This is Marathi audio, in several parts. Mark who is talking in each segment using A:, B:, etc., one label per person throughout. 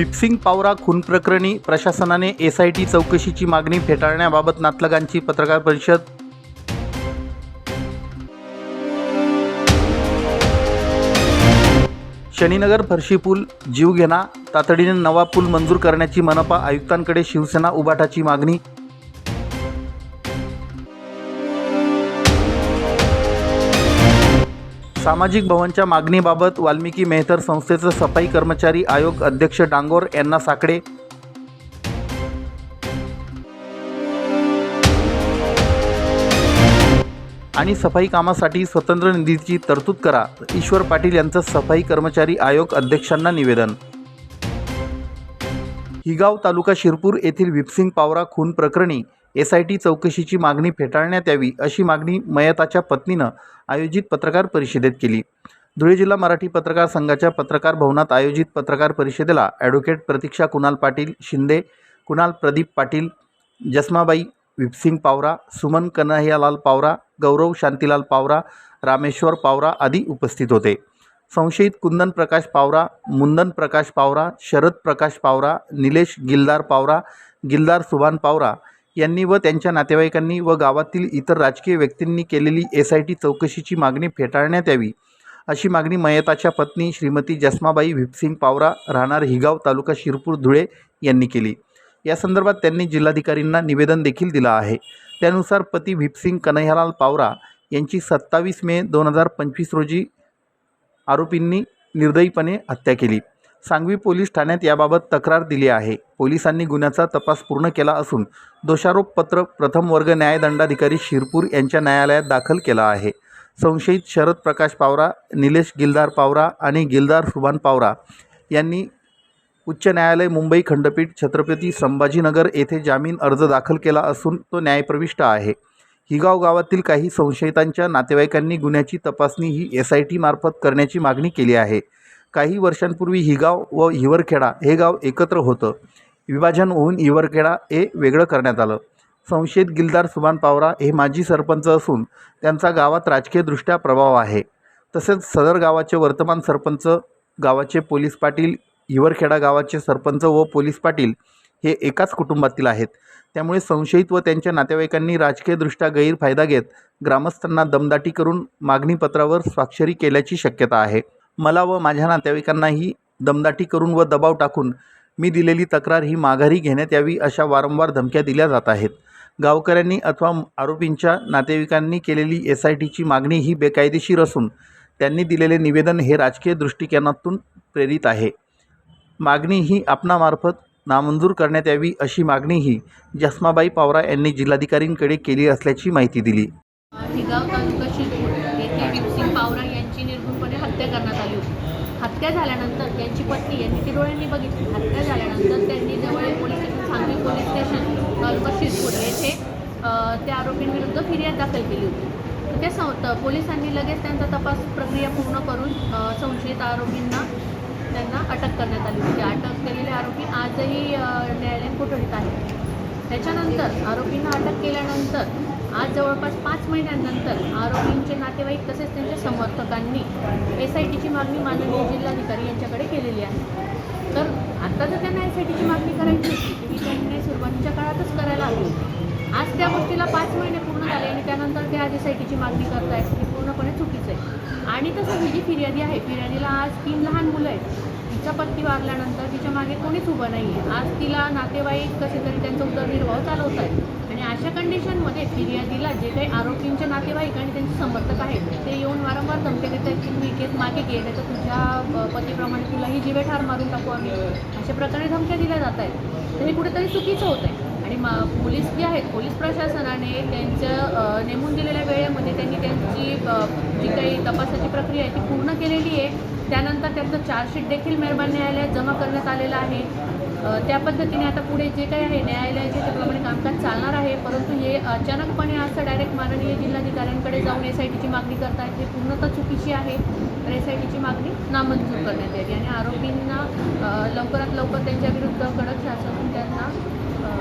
A: विपसिंग पावरा खून प्रकरणी प्रशासनाने एस आय टी चौकशीची मागणी फेटाळण्याबाबत नातलगांची पत्रकार परिषद. शनीनगर फरशी पूल जीवघेणा तातडीने नवा पूल मंजूर करण्याची मनपा आयुक्तांकडे शिवसेना उबाटाची मागणी. सामाजिक भवनच्या मागणीबाबत वाल्मिकी मेहतर संस्थेचं सफाई कर्मचारी आयोग अध्यक्ष डांगोर यांना साकडे. आणि सफाई कामासाठी स्वतंत्र निधीची तरतूद करा. ईश्वर पाटील यांचं सफाई कर्मचारी आयोग अध्यक्षांना निवेदन. हिगाव तालुका शिरपूर येथील विपसिंग पावरा खून प्रकरणी एस आय टी चौकशीची मागणी फेटाळण्यात यावी अशी मागणी मयताच्या पत्नीनं आयोजित पत्रकार परिषदेत केली. धुळे जिल्हा मराठी पत्रकार संघाच्या पत्रकार भवनात आयोजित पत्रकार परिषदेला ॲडव्होकेट प्रतीक्षा कुणाल पाटील शिंदे कुणाल प्रदीप पाटील जस्माबाई विपसिंग पावरा सुमन कन्हैयालाल पावरा गौरव शांतीलाल पावरा रामेश्वर पावरा आदी उपस्थित होते. संशयित कुंदन प्रकाश पावरा मुंदन प्रकाश पावरा शरद प्रकाश पावरा निलेश गिलदार पावरा गिलदार सुभान पावरा यांनी व त्यांच्या नातेवाईकांनी व गावातील इतर राजकीय व्यक्तींनी केलेली एस आय टी चौकशीची मागणी फेटाळण्यात यावी. अशी मागणी मयताच्या पत्नी श्रीमती जस्माबाई भिपसिंग पावरा राहणार हिगाव तालुका शिरपूर धुळे यांनी केली. या संदर्भात त्यांनी जिल्हाधिकारींना निवेदन देखील दिलं आहे. त्यानुसार पती भिपसिंग कन्हैयालाल पावरा यांची सत्तावीस मे दोन हजार पंचवीस रोजी आरोपींनी निर्दयीपणे हत्या केली. सांगवी पोलीस ठाण्यात याबाबत तक्रार दिली आहे. पोलिसांनी गुन्ह्याचा तपास पूर्ण केला असून दोषारोपपत्र प्रथम वर्ग न्यायदंडाधिकारी शिरपूर यांच्या न्यायालयात दाखल केला आहे. संशयित शरद प्रकाश पावरा निलेश गिलदार पावरा आणि गिलदार सुभान पावरा यांनी उच्च न्यायालय मुंबई खंडपीठ छत्रपती संभाजीनगर येथे जामीन अर्ज दाखल केला असून तो न्यायप्रविष्ट आहे. हिगाव गावातील काही संशयितांच्या नातेवाईकांनी गुन्ह्याची तपासणी ही एस आय टी मार्फत करण्याची मागणी केली आहे. काही वर्षांपूर्वी हिगाव व हिवरखेडा हे गाव एकत्र होतं. विभाजन होऊन हिवरखेडा हे वेगळं करण्यात आलं. संशयित गिलदार सुभान पावरा हे माजी सरपंच असून त्यांचा गावात राजकीयदृष्ट्या प्रभाव आहे. तसेच सदर गावाचे वर्तमान सरपंच गावाचे पोलीस पाटील हिवरखेडा गावाचे सरपंच व पोलीस पाटील हे एकाच कुटुंबातील आहेत. त्यामुळे संशयित व त्यांच्या नातेवाईकांनी राजकीयदृष्ट्या गैरफायदा घेत ग्रामस्थांना दमदाटी करून मागणीपत्रावर स्वाक्षरी केल्याची शक्यता आहे. मला व माझ्या नातेवाईकांनाही दमदाटी करून व दबाव टाकून मी दिलेली तक्रार ही माघारी घेण्यात यावी अशा वारंवार धमक्या दिल्या जात आहेत. गावकऱ्यांनी अथवा आरोपींच्या नातेवाईकांनी केलेली एस आय टीची मागणी ही बेकायदेशीर असून त्यांनी दिलेले निवेदन हे राजकीय दृष्टिकोनातून प्रेरित आहे. मागणी ही आपणामार्फत नामंजूर करण्यात यावी अशी मागणीही जस्माबाई पावरा यांनी जिल्हाधिकारींकडे केली असल्याची माहिती दिली
B: हिगाव तालुका शिरपूर येथे विपसिंग पावरा यांची निर्घुणपणे हत्या करण्यात आली होती हत्या झाल्यानंतर त्यांची पत्नी यांनी ती डोळ्यांनी बघितली. हत्या झाल्यानंतर त्यांनी जवळ police station Sangli police station taluka Shirpur येथे त्या आरोपींविरुद्ध फिर्याद दाखल केली होती. तर त्या सं पोलिसांनी लगेच त्यांचा तपास प्रक्रिया पूर्ण करून संशयित आरोपींना त्यांना अटक करण्यात आली. होती अटक केलेले आरोपी आजही न्यायालयीन कोठडीत आहेत. त्याच्यानंतर आरोपींना अटक केल्यानंतर आज जवळपास पाच महिन्यांनंतर आरोपींचे नातेवाईक तसेच त्यांच्या समर्थकांनी एस आय टीची मागणी माननीय जिल्हाधिकारी यांच्याकडे केलेली आहे. तर आता जर त्यांना एस आय टीची मागणी करायची होती. ती त्यांनी सुरुवातीच्या काळातच करायला हवी होती. आज त्या गोष्टीला पाच महिने पूर्ण झाले आणि त्यानंतर ते आज एस आय टीची मागणी करतायत हे पूर्णपणे चुकीचं आहे. आणि तसं ही जी फिर्यादी आहे फिर्यादीला आज तीन लहान मुलं आहेत. तिचा पत्ती वारल्यानंतर तिच्यामागे कोणीच उभं नाही आहे आज तिला नातेवाईक कसे तरी त्यांचा उदरनिर्वाह चालवत आहेत आणि अशा कंडिशनमध्ये फिर्यादीला जे काही आरोपींचे नातेवाईक आणि त्यांचे समर्थक आहेत ते येऊन वारंवार धमके देत आहेत की तुम्ही केस मागे घे नाही तर तुझ्या पतीप्रमाणे तुलाही जिवे ठार मारून टाकू आम्ही. अशा प्रकारे धमक्या दिल्या जात आहेत. तर हे कुठेतरी चुकीचं होत आहे. आणि मा पोलीस जे आहेत पोलीस प्रशासनाने त्यांचं नेमून दिलेल्या वेळेमध्ये त्यांनी त्यांची जी काही तपासाची प्रक्रिया आहे ती पूर्ण केलेली आहे. त्यानंतर त्यांचं चार्जशीट देखील मेहरबान न्यायालयात जमा करण्यात आलेलं आहे. त्या पद्धतीने आता पुढे जे काही आहे न्यायालयाचे त्याप्रमाणे कामकाज चालणार आहे. परंतु हे अचानकपणे असं डायरेक्ट माननीय जिल्हाधिकाऱ्यांकडे जाऊन एस आय टीची मागणी करतायत हे पूर्णतः चुकीची आहे. तर एस आय टीची मागणी नामंजूर करण्यात यावी. आणि आरोपींना लवकरात लवकर त्यांच्याविरुद्ध कडक शासन त्यांना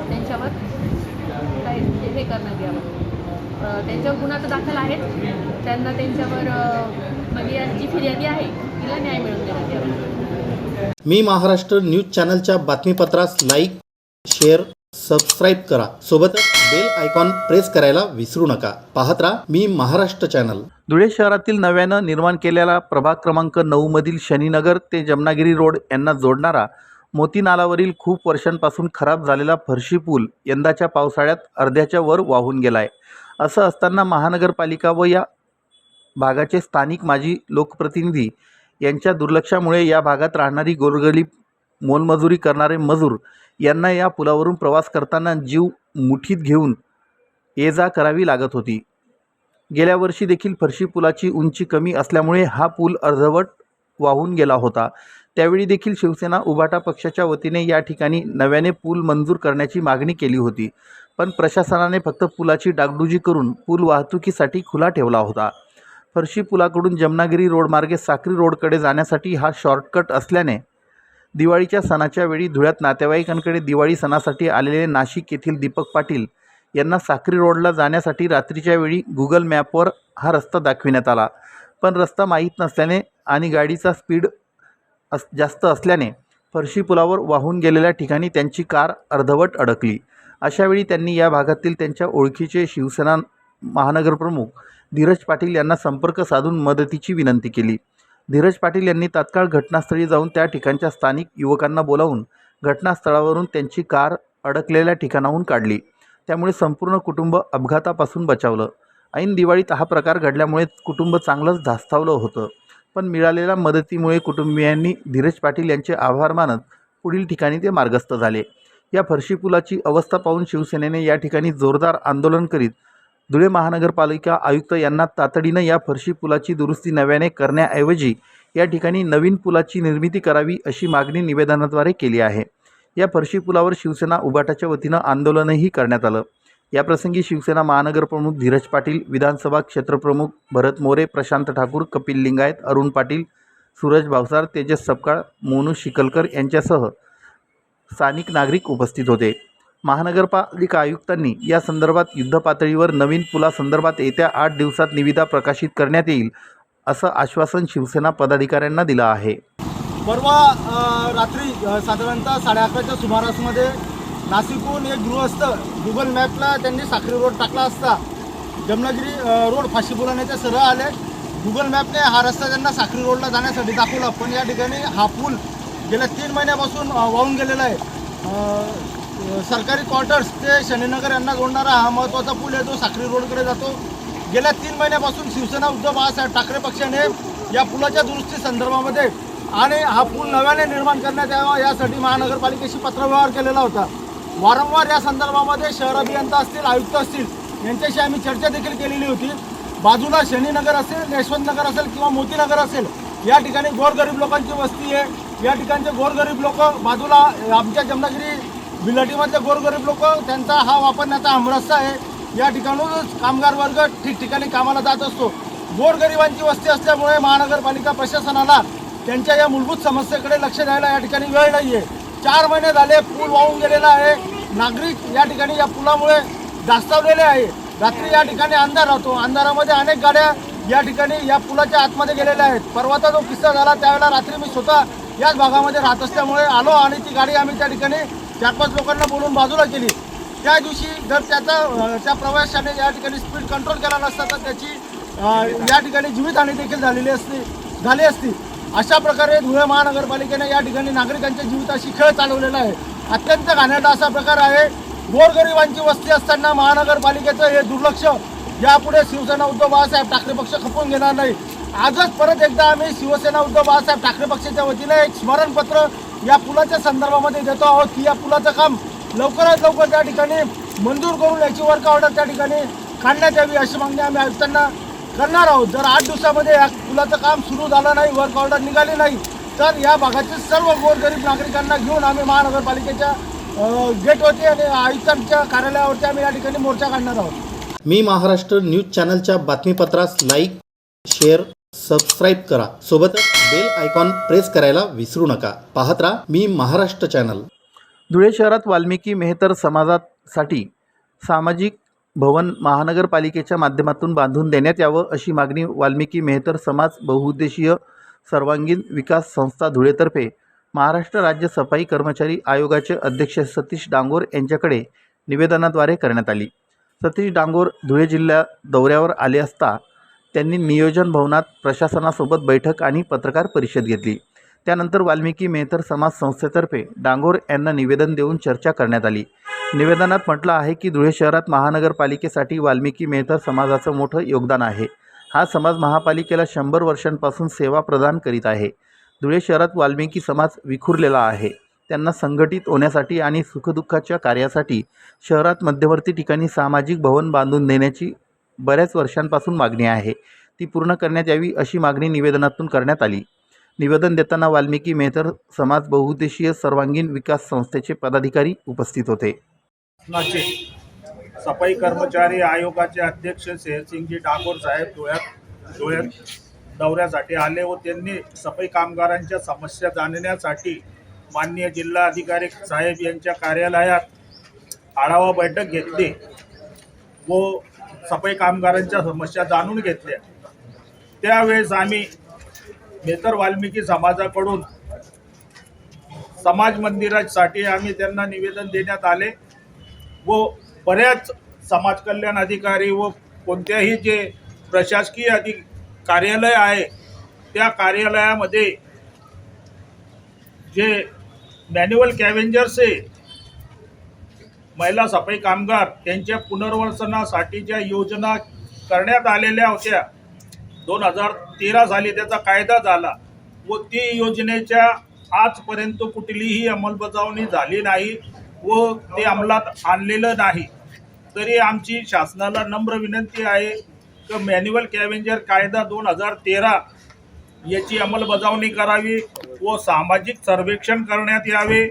B: त्यांच्यावर काही हे करण्यात यावं. त्यांच्यावर गुन्हा तर दाखल आहेत. त्यांना त्यांच्यावर म्हणजे जी फिर्यादी आहे तिला न्याय मिळवून देण्यात यावा.
A: मी महाराष्ट्र न्यूज चॅनलच्या बातमीपत्रास लाईक शेअर सबस्क्राईब करा. सोबतच बेल आयकॉन प्रेस करायला विसरू नका. पाहत राहा मी महाराष्ट्र चॅनल. धुळे शहरातील नव्यानं निर्माण केलेला प्रभाग क्रमांक नऊमधील शनीनगर ते जमनागिरी रोड यांना जोडणारा मोती नालावरील खूप वर्षांपासून खराब झालेला फरशी पूल यंदाच्या पावसाळ्यात अर्ध्याच्या वर वाहून गेला आहे असं असताना महानगरपालिका व या भागाचे स्थानिक माजी लोकप्रतिनिधी यांच्या दुर्लक्षामुळे या भागात राहणारी गोरगरीब मोलमजुरी करणारे मजूर यांना या पुलावरून प्रवास करताना जीव मुठीत घेऊन ये जा करावी लागत होती. गेल्या वर्षी देखील फरशी पुलाची उंची कमी असल्यामुळे हा पूल अर्धवट वाहून गेला होता. त्यावेळी देखील शिवसेना उभाटा पक्षाच्या वतीने या ठिकाणी नव्याने पूल मंजूर करण्याची मागणी केली होती. पण प्रशासनाने फक्त पुलाची डागडुजी करून पूल वाहतुकीसाठी खुला ठेवला होता. फरशी पुलाकडून जमनागिरी रोडमार्गे साक्री रोडकडे जाण्यासाठी हा शॉर्टकट असल्याने दिवाळीच्या सणाच्या वेळी धुळ्यात नातेवाईकांकडे दिवाळी सणासाठी आलेले नाशिक येथील दीपक पाटील यांना साक्री रोडला जाण्यासाठी रात्रीच्या वेळी गुगल मॅपवर हा रस्ता दाखविण्यात आला. पण रस्ता माहीत नसल्याने आणि गाडीचा स्पीड अस जास्त असल्याने फरशी पुलावर वाहून गेलेल्या ठिकाणी त्यांची कार अर्धवट अडकली. अशावेळी त्यांनी या भागातील त्यांच्या ओळखीचे शिवसेना महानगरप्रमुख धीरज पाटील यांना संपर्क साधून मदतीची विनंती केली. धीरज पाटील यांनी तात्काळ घटनास्थळी जाऊन त्या ठिकाणच्या स्थानिक युवकांना बोलावून घटनास्थळावरून त्यांची कार अडकलेल्या ठिकाणाहून काढली. त्यामुळे संपूर्ण कुटुंब अपघातापासून बचावलं. ऐन दिवाळीत हा प्रकार घडल्यामुळे कुटुंब चांगलंच धास्तावलं होतं. पण मिळालेल्या मदतीमुळे कुटुंबियांनी धीरज पाटील यांचे आभार मानत पुढील ठिकाणी ते मार्गस्थ झाले. या फरशी पुलाची अवस्था पाहून शिवसेनेने या ठिकाणी जोरदार आंदोलन करीत धुळे महानगरपालिका आयुक्त यांना तातडीनं या फरशी पुलाची दुरुस्ती नव्याने करण्याऐवजी या ठिकाणी नवीन पुलाची निर्मिती करावी अशी मागणी निवेदनाद्वारे केली आहे. या फरशी पुलावर शिवसेना उबाटाच्या वतीनं आंदोलनही करण्यात आलं. याप्रसंगी शिवसेना महानगरप्रमुख धीरज पाटील विधानसभा क्षेत्रप्रमुख भरत मोरे प्रशांत ठाकूर कपिल लिंगायत अरुण पाटील सूरज भावसार तेजस सपकाळ मोनू शिकलकर यांच्यासह स्थानिक नागरिक उपस्थित होते. महानगरपालिका आयुक्तांनी या संदर्भात युद्धपातळीवर नवीन पुलासंदर्भात येत्या आठ दिवसात निविदा प्रकाशित करण्यात येईल असं आश्वासन शिवसेना पदाधिकाऱ्यांना दिलं आहे.
C: परवा रात्री साधारणतः साडे अकराच्या सुमारासमध्ये नाशिकहून एक गृहस्थ गुगल मॅपला त्यांनी साखरी रोड टाकला असता जमनागिरी रोड फाशी पुलाने ते सरळ आले. गुगल मॅपने हा रस्ता त्यांना साखरी रोडला जाण्यासाठी दाखवला पण या ठिकाणी हा पूल गेल्या तीन महिन्यापासून वाहून गेलेला आहे. सरकारी क्वार्टर्स ते शनीनगर यांना जोडणारा हा महत्त्वाचा पूल आहे जो साखरी रोडकडे जातो. गेल्या तीन महिन्यापासून शिवसेना उद्धव बाळासाहेब ठाकरे पक्षाने या पुलाच्या दुरुस्ती संदर्भामध्ये आणि हा पूल नव्याने निर्माण करण्यात यावा यासाठी महानगरपालिकेशी पत्रव्यवहार केलेला होता. वारंवार या संदर्भामध्ये शहर अभियंता असतील आयुक्त असतील यांच्याशी आम्ही चर्चा देखील केलेली होती. बाजूला शनीनगर असेल यशवंतनगर असेल किंवा मोतीनगर असेल या ठिकाणी गोरगरीब लोकांची वस्ती आहे. या ठिकाणचे गोरगरीब लोक बाजूला आमच्या जमनागिरी बिलाटीमधले गोरगरीब लोक त्यांचा हा वापरण्याचा हमरस्ता आहे. या ठिकाणूनच कामगार वर्ग ठिकठिकाणी कामाला जात असतो. गोरगरिबांची वस्ती असल्यामुळे महानगरपालिका प्रशासनाला त्यांच्या या मूलभूत समस्येकडे लक्ष द्यायला या ठिकाणी वेळ नाही आहे चार महिने झाले पूल वाहून गेलेला आहे. नागरिक या ठिकाणी या पुलामुळे दास्तावलेले आहे. रात्री या ठिकाणी अंधार राहतो. अंधारामध्ये अनेक गाड्या या ठिकाणी या पुलाच्या आतमध्ये गेलेल्या आहेत. परवाचा जो किस्सा झाला त्यावेळेला रात्री मी स्वतः याच भागामध्ये राहत असल्यामुळे आलो आणि ती गाडी आम्ही त्या ठिकाणी चार पाच लोकांना बोलून बाजूला केली. त्या दिवशी जर त्याचा त्या प्रवाशाने या ठिकाणी स्पीड कंट्रोल केला नसता तर त्याची या ठिकाणी जीवितहानी देखील झालेली असती झाली असती. अशा प्रकारे धुळे महानगरपालिकेने या ठिकाणी नागरिकांच्या जीविताशी खेळ चालवलेला आहे. अत्यंत घाणेरडा असा प्रकार आहे. गोरगरिबांची वस्ती असताना महानगरपालिकेचं हे दुर्लक्ष यापुढे शिवसेना उद्धव बाळासाहेब ठाकरे पक्ष खपवून घेणार नाही. आजच परत एकदा आम्ही शिवसेना उद्धव बाळासाहेब ठाकरे पक्षाच्या वतीने एक स्मरणपत्र या पुलाच्या संदर्भामध्ये देतो आहोत की या पुलाचं काम लवकरात लवकर त्या ठिकाणी मंजूर करून याची वर्क ऑर्डर त्या ठिकाणी काढण्यात यावी अशी मागणी आम्ही आयुक्तांना करणार आहोत. जर आठ दिवसामध्ये या पुलाचं काम सुरू झालं नाही वर्क ऑर्डर निघाली नाही तर या भागातील सर्व गोरगरीब नागरिकांना घेऊन आम्ही महानगरपालिकेच्या गेटवरती आणि आयुक्तांच्या कार्यालयावरती आम्ही या ठिकाणी मोर्चा काढणार आहोत.
A: मी महाराष्ट्र न्यूज चॅनलच्या बातमीपत्रास लाईक शेअर सबस्क्राईब करा. सोबतच बेल आयकॉन प्रेस करायला विसरू नका. पाहत राहा मी महाराष्ट्र चॅनल धुळे शहरात वाल्मिकी मेहतर समाजासाठी सामाजिक भवन महानगरपालिकेच्या माध्यमातून बांधून देण्यात यावं अशी मागणी वाल्मिकी मेहतर समाज बहुउद्देशीय सर्वांगीण विकास संस्था धुळेतर्फे महाराष्ट्र राज्य सफाई कर्मचारी आयोगाचे अध्यक्ष सतीश डांगोर यांच्याकडे निवेदनाद्वारे करण्यात आली. सतीश डांगोर धुळे जिल्ह्या दौऱ्यावर आले असता त्यांनी नियोजन भवनात प्रशासनासोबत बैठक आणि पत्रकार परिषद घेतली. त्यानंतर वाल्मिकी मेहतर समाज संस्थेतर्फे डांगोर यांना निवेदन देऊन चर्चा करण्यात आली. निवेदनात म्हटलं आहे की धुळे शहरात महानगरपालिकेसाठी वाल्मिकी मेहतर समाजाचं मोठं योगदान आहे. हा समाज महापालिकेला शंभर वर्षांपासून सेवा प्रदान करीत आहे. धुळे शहरात वाल्मिकी समाज विखुरलेला आहे. त्यांना संघटित होण्यासाठी आणि सुखदुःखाच्या कार्यासाठी शहरात मध्यवर्ती ठिकाणी सामाजिक भवन बांधून देण्याची बऱ्याच वर्षांपासून मागणी आहे. ती पूर्ण करण्यात यावी अशी मागणी निवेदनातून करण्यात आली. निवेदन देताना वाल्मिकी मेहतर समाज बहुउद्देशीय सर्वांगीण विकास संस्थेचे पदाधिकारी उपस्थित होते.
D: सफाई कर्मचारी आयोगाचे अध्यक्ष शेरसिंगजी ठाकूर साहेब धुळ्यात धुळ्यात दौऱ्यासाठी आले व त्यांनी सफाई कामगारांच्या समस्या जाणण्यासाठी माननीय जिल्हाधिकारी साहेब यांच्या कार्यालयात आढावा बैठक घेतली व सफाई कामगारांच्या समस्या जाणून घेतल्या. त्यावेळेस आम्ही मेतर वाल्मिकी समाजाकडून समाज मंदिरासाठी आम्ही त्यांना निवेदन देण्यात आले व बऱ्याच समाज कल्याण अधिकारी व कोणत्याही जे प्रशासकीय अधिक कार्यालय आहे त्या कार्यालयामध्ये जे मॅन्युअल कॅव्हेंजर्स आहे महिला सफाई कामगार त्यांच्या पुनर्वसनासाठी ज्या योजना करण्यात आलेल्या होत्या दोन हजार तेरा साली त्याचा कायदा झाला व ती योजनेच्या आजपर्यंत कुठलीही अंमलबजावणी झाली नाही व ते अंमलात आणलेलं नाही. तरी आमची शासनाला नम्र विनंती आहे की मॅन्युअल कॅव्हेंजर कायदा दोन हजार तेरा याची अंमलबजावणी करावी व सामाजिक सर्वेक्षण करण्यात यावे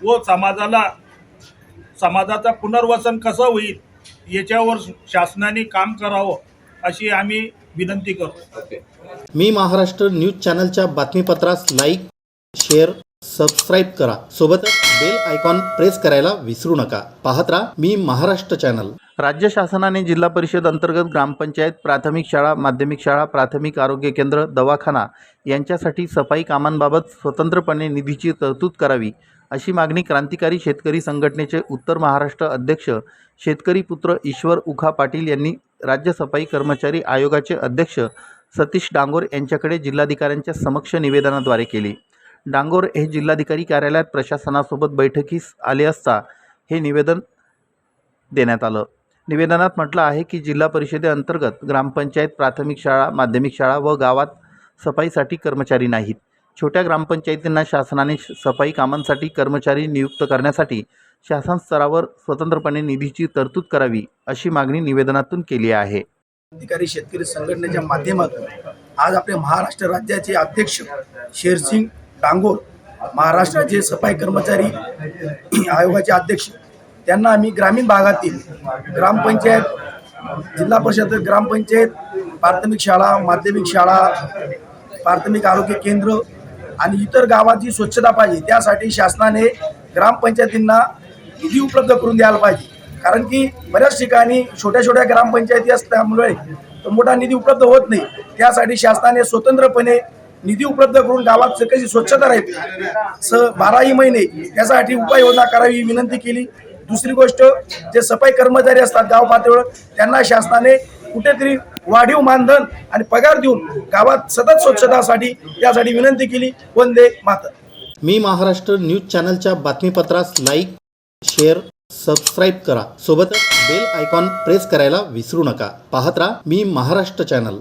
D: व समाजाला समाजाचं पुनर्वसन कसं होईल याच्यावर शासनाने काम करावं अशी आम्ही विनंती करतो.
A: मी महाराष्ट्र न्यूज चॅनलच्या बातमीपत्रास लाईक शेअर सबस्क्राईब करा. सोबतच बेल आयकॉन प्रेस करायला विसरू नका. पाहत राहा मी महाराष्ट्र चॅनल. राज्य शासनाने जिल्हा परिषद अंतर्गत ग्रामपंचायत प्राथमिक शाळा माध्यमिक शाळा प्राथमिक आरोग्य केंद्र दवाखाना यांच्यासाठी सफाई कामांबाबत स्वतंत्रपणे निधीची तरतूद करावी अशी मागणी क्रांतिकारी शेतकरी संघटनेचे उत्तर महाराष्ट्र अध्यक्ष शेतकरी पुत्र ईश्वर उखा पाटील यांनी राज्य सफाई कर्मचारी आयोगाचे अध्यक्ष सतीश डांगोर यांच्याकडे जिल्हाधिकाऱ्यांच्या समक्ष निवेदनाद्वारे केली. डांगोर हे जिल्हाधिकारी कार्यालयात प्रशासनासोबत बैठकीस आले असता हे निवेदन देण्यात आलं. निवेदनात म्हटलं आहे की जिल्हा परिषदेअंतर्गत ग्रामपंचायत प्राथमिक शाळा माध्यमिक शाळा व गावात सफाईसाठी कर्मचारी नाहीत. छोट्या ग्रामपंचायतींना शासनाने श- सफाई कामांसाठी कर्मचारी नियुक्त करण्यासाठी शासन स्तरावर स्वतंत्रपणे निधीची तरतूद करावी अशी मागणी निवेदनातून केली आहे.
E: अधिकारी शेतकरी संघटनेच्या माध्यमातून आज आपल्या महाराष्ट्र राज्याचे अध्यक्ष शेरसिंग डांगोर महाराष्ट्राचे सफाई कर्मचारी आयोगाचे अध्यक्ष त्यांना आम्ही ग्रामीण भागातील ग्रामपंचायत जिल्हा परिषद ग्रामपंचायत प्राथमिक शाळा माध्यमिक शाळा प्राथमिक आरोग्य केंद्र आणि इतर गावात जी स्वच्छता पाहिजे. त्यासाठी शासनाने ग्रामपंचायतींना निधी उपलब्ध करून द्यायला पाहिजे. कारण की बऱ्याच ठिकाणी छोट्या छोट्या ग्रामपंचायती असल्यामुळे तो मोठा निधी उपलब्ध होत नाही. त्यासाठी शासनाने स्वतंत्रपणे निधी उपलब्ध करून गावात कशी स्वच्छता राहील स बाराही महिने त्यासाठी उपाययोजना करावी ही विनंती केली. दुसरी गोष्ट जे सफाई कर्मचारी असतात गाव पातळीवर त्यांना शासनाने कुठेतरी वाढीव मानधन आणि पगार देऊन गावात सतत स्वच्छतासाठी त्यासाठी विनंती केली. वंदे मातर
A: मी महाराष्ट्र न्यूज चॅनलच्या बातमीपत्रास लाईक शेअर सबस्क्राईब करा. सोबतच बेल आयकॉन प्रेस करायला विसरू नका. पाहत राहा मी महाराष्ट्र चॅनल.